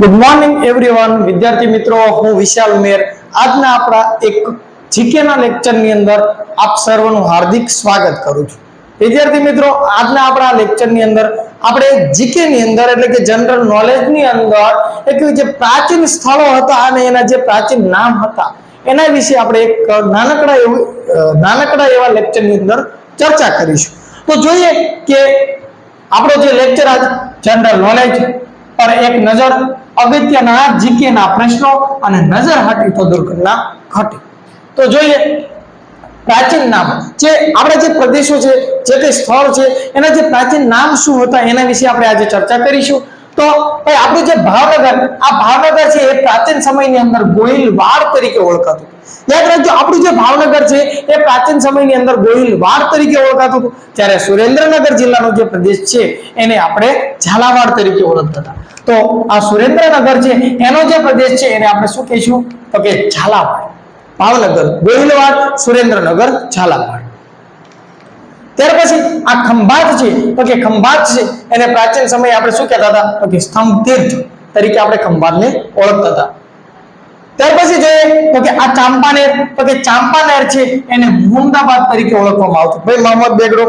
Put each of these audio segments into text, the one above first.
Good morning everyone વિદ્યાર્થી મિત્રો, હું વિશાલ મેર. આજના આપણા એક જીકેના લેક્ચરની અંદર આપ સર્વનું હાર્દિક સ્વાગત કરું છું. વિદ્યાર્થી મિત્રો, આજના આપણા લેક્ચરની અંદર આપણે જીકેની અંદર, એટલે કે જનરલ નોલેજની અંદર, એક જે પ્રાચીન સ્થળો હતા અને એના જે પ્રાચીન નામ હતા, એના વિશે આપણે એક નાનકડા એવું નાનકડા એવા લેક્ચરની અંદર ચર્ચા કરીશું. તો જોઈએ કે આપણો જે લેક્ચર આજ જનરલ નોલેજ પર એક નજર અગત્યના જીકેના પ્રશ્નો અને નજર હટી તો દુર્ઘટના ઘટી. તો જોઈએ, પ્રાચીન નામ જે આપણા જે પ્રદેશો છે, જે તે સ્થળ છે, એના જે પ્રાચીન નામ શું હતા, એના વિશે આપણે આજે ચર્ચા કરીશું. તો ભાઈ આપણું જે ભાવનગર, આ ભાવનગર છે એ પ્રાચીન સમયની અંદર ગોહિલવાડ તરીકે ઓળખાતું યાદ રાખજો, આપણું જે ભાવનગર છે એ પ્રાચીન સમયની અંદર ગોહિલવાડ તરીકે ઓળખાતું હતું. જ્યારે સુરેન્દ્રનગર જિલ્લાનો જે પ્રદેશ છે, એને આપણે ઝાલાવાડ તરીકે ઓળખતા હતા. તો આ સુરેન્દ્રનગર છે, એનો જે પ્રદેશ છે, એને આપણે શું કહીશું? તો કે ઝાલાવાડ. ભાવનગર, ગોહિલવાડ, સુરેન્દ્રનગર, ઝાલાવાડ. ત્યાર પછી આ ખંભાત છે, તો કે ખંભાત છે, એને પ્રાચીન સમયે આપણે શું કહેતા હતા? તો કે સ્તંભ તીર્થ તરીકે આપણે ખંભાતને ઓળખતા હતા. ત્યાર પછી જોઈએ, તો કે આ ચાંપાનેર, તો કે ચાંપાનેર છે, એને મુમદાબાદ તરીકે ઓળખવામાં આવતું. ભાઈ, મોહમ્મદ બેગડો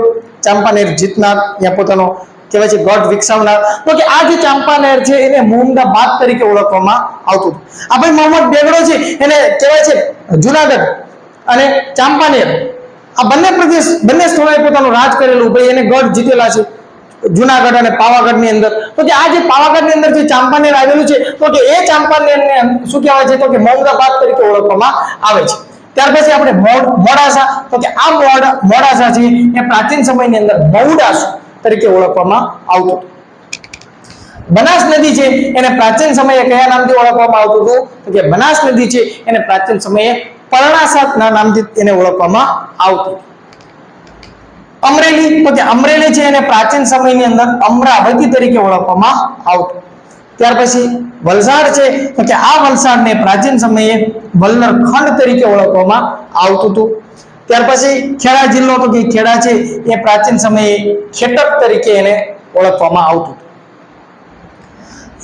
ચાંપાનેર જીતનાર ત્યાં પોતાનો કહેવાય છે ગઢ વિકસાવનાર. તો કે આ જે ચાંપાનેર છે, એને મુમદાબાદ તરીકે ઓળખવામાં આવતું આ ભાઈ, મોહમ્મદ બેગડો છે, એને કહેવાય છે જુનાગઢ અને ચાંપાનેર. આ બંને પ્રદેશ, બંને સ્થળોએ પોતાનું રાજ કરેલું ભાઈ, એને ગઢ જીતેલા છે. જુનાગઢ અને પાવાગઢની અંદર. તો કે આ જે પાવાગઢની અંદર જે ચાંપાનેર આવેલું છે, તો કે એ ચાંપાનેર ને શું કહેવાય છે? તો કે મૌરાબાદ તરીકે ઓળખવામાં આવે છે. ત્યાર પછી આપણે મોડ- મોડાસા. તો કે આ મોડ મોડાસા છે, એ પ્રાચીન સમયની અંદર મૌડાસ તરીકે ઓળખવામાં આવતું હતું. બનાસ નદી છે, એને પ્રાચીન સમયે કયા નામથી ઓળખવામાં આવતું હતું? તો કે બનાસ નદી છે, એને પ્રાચીન સમયે પરણાસા ના નામથી એને ઓળખવામાં આવતું. અમરેલી, તો કે અમરેલી છે એને પ્રાચીન સમયની અંદર અમરાવતી તરીકે ઓળખવામાં આવતું. ત્યાર પછી વલસાડ છે, તો કે આ વલસાડને પ્રાચીન સમયે વલ્લર ખંડ તરીકે ઓળખવામાં આવતું હતું. ત્યાર પછી ખેડા જિલ્લો, તો કે ખેડા છે, એ પ્રાચીન સમયે ખેટક તરીકે એને ઓળખવામાં આવતું હતું.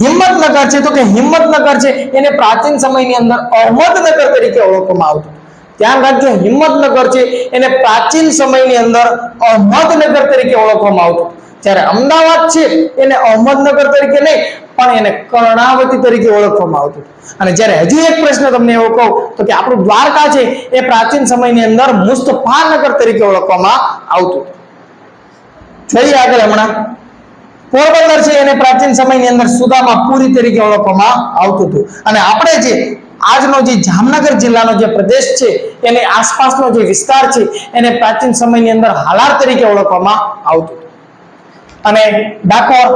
હિંમતનગર છે. તો કે હિંમતનગર છે, એને પ્રાચીન સમયની અંદર અહમદનગર તરીકે ઓળખવામાં આવતું. ધ્યાન રાખજો હિંમતનગર છે, એને પ્રાચીન સમયની અંદર અહમદનગર તરીકે ઓળખવામાં આવતું. જ્યારે અમદાવાદ છે, એને અહમદનગર તરીકે નહીં, પણ એને કર્ણાવતી તરીકે ઓળખવામાં આવતું. અને જ્યારે હજુ એક પ્રશ્ન તમને એવો કહું, તો કે આપણું દ્વારકા છે, એ પ્રાચીન સમયની અંદર મુસ્તફાનગર તરીકે ઓળખવામાં આવતું. જોઈએ આગળ હમણાં. પોરબંદર છે એને પ્રાચીન સમયની અંદર સુદામા પુરી તરીકે ઓળખવામાં આવતું હતું. અને આપણે જે આજનો જે જામનગર જિલ્લાનો જે પ્રદેશ છે, એની આસપાસનો જે વિસ્તાર છે, એને પ્રાચીન સમયની અંદર હાલાર તરીકે ઓળખવામાં આવતું અને ડાકોર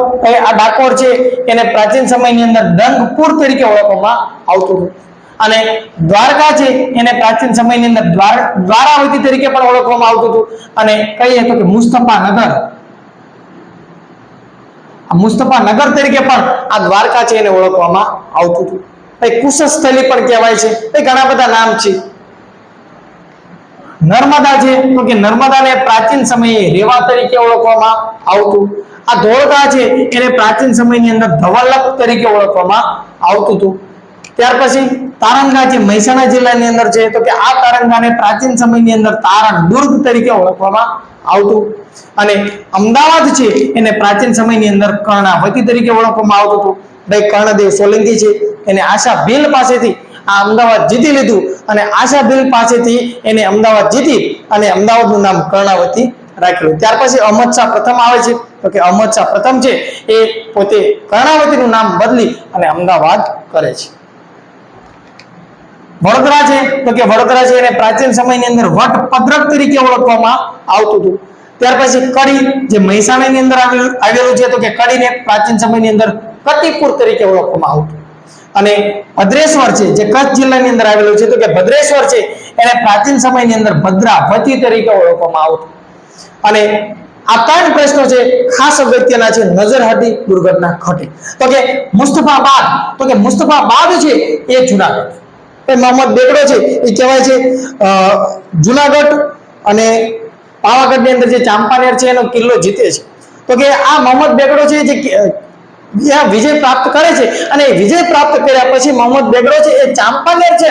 આ ડાકોર છે, એને પ્રાચીન સમયની અંદર દંગપુર તરીકે ઓળખવામાં આવતું હતું. અને દ્વારકા છે, એને પ્રાચીન સમયની અંદર દ્વાર, દ્વારાવતી તરીકે પણ ઓળખવામાં આવતું હતું. અને કહીએ તો કે મુસ્તફા નગર મુસ્તફા નગર તરીકે પણ આ દ્વારકા છે એને ઓળખવામાં આવતું હતું. ભાઈ, કુશસ્થલી પણ કહેવાય છે. એ ઘણા બધા નામ છે. નર્મદા છે, તો કે નર્મદાને પ્રાચીન સમયે રેવા તરીકે ઓળખવામાં આવતું. આ ધોળકા છે, એને પ્રાચીન સમયની અંદર ધવલક તરીકે ઓળખવામાં આવતું હતું. ત્યાર પછી તારંગા જે મહેસાણા જિલ્લાની અંદર છે, તો કે આ તારંગાને પ્રાચીન સમયની અંદર તારણ દુર્ગ તરીકે ઓળખવામાં આવતું. અને અમદાવાદ છે, એને પ્રાચીન સમયની અંદર કર્ણાવતી તરીકે ઓળખવામાં આવતું હતું. ભાઈ કર્ણદેવ સોલંકી છે, એને આશા ભીલ પાસેથી આ અમદાવાદ જીતી લીધું અને આશા ભીલ પાસેથી એને અમદાવાદ જીતી અને અમદાવાદનું નામ કર્ણાવતી રાખેલું ત્યાર પછી અહમદ શાહ પ્રથમ આવે છે, તો કે અહમદ શાહ પ્રથમ છે, એ પોતે કર્ણાવતીનું નામ બદલી અને અમદાવાદ કરે છે. વડોદરા છે? તો કે વડોદરા છે એને પ્રાચીન સમયની અંદર વટપદ્રક તરીકે ઓળખવામાં આવતું હતું. ત્યાર પછી કડી જે મહેસાણાની અંદર આવેલું છે તો કે કડીને પ્રાચીન સમયની અંદર કતિપુર તરીકે ઓળખવામાં આવતું. અને ભદ્રેશ્વર છે, જે કચ્છ જિલ્લાની અંદર આવેલું છે તો કે ભદ્રેશ્વર છે, એને પ્રાચીન સમયની અંદર ભદ્રાવતી તરીકે ઓળખવામાં આવતું. અને આ ત્રણ પ્રશ્નો છે, ખાસ અગત્યના છે, નજર હતી દુર્ઘટના ઘટે. તો કે મુસ્તફાબાદ, તો કે મુસ્તફાબાદ છે, એ જુનાગઢ. એ મોહમ્મદ બેગડો છે, એ કહેવાય છે જુનાગઢ અને પાવાગઢની અંદર જે ચાંપાનેર છે, એનો કિલ્લો જીતે છે. તો કે આ મોહમ્મદ બેગડો છે જે વિજય પ્રાપ્ત કરે છે અને એ વિજય પ્રાપ્ત કર્યા પછી મોહમ્મદ બેગડો છે, એ ચાંપાનેર છે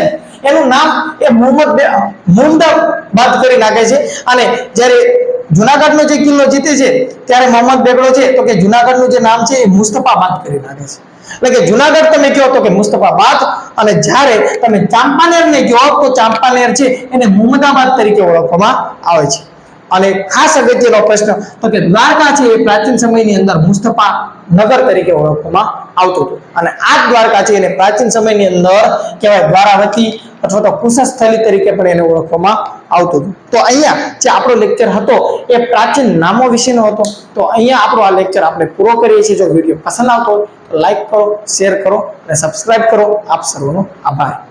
એનું નામ એ મોહમ્મદ મુમદાબાદ કરી નાખે છે. અને જ્યારે જુનાગઢનો જે કિલ્લો જીતે છે, ત્યારે મોહમ્મદ બેગડો છે, તો કે જુનાગઢનું જે નામ છે, એ મુસ્તફાબાદ કરી નાખે છે. એટલે કે જુનાગઢ તમે કહો તો કે મુસ્તફાબાદ અને જ્યારે તમે ચાંપાનેર ને કહો તો ચાંપાનેર છે એને મુમદાબાદ તરીકે ઓળખવામાં આવે છે. અને ખાસ અગત્યનો પ્રશ્ન, તો કે દ્વારકા છે એ પ્રાચીન સમયની અંદર મુસ્તફા નગર તરીકે ઓળખવામાં આવતું હતું. અને આ દ્વારકા છે એને પ્રાચીન સમયની અંદર કહેવાય દ્વારાવતી અથવા તો કુશસ્થલી તરીકે પણ એને ઓળખવામાં આવતું હતું. તો અહીંયા જે આપણો લેક્ચર હતો એ પ્રાચીન નામો વિશેનો હતો. તો અહીંયા આપણો આ લેક્ચર આપણે પૂરો કરીએ છીએ. જો વીડિયો પસંદ આવતો હોય લાઈક કરો શેર કરો અને સબસ્ક્રાઈબ કરો. આપ સર્વનો આભાર.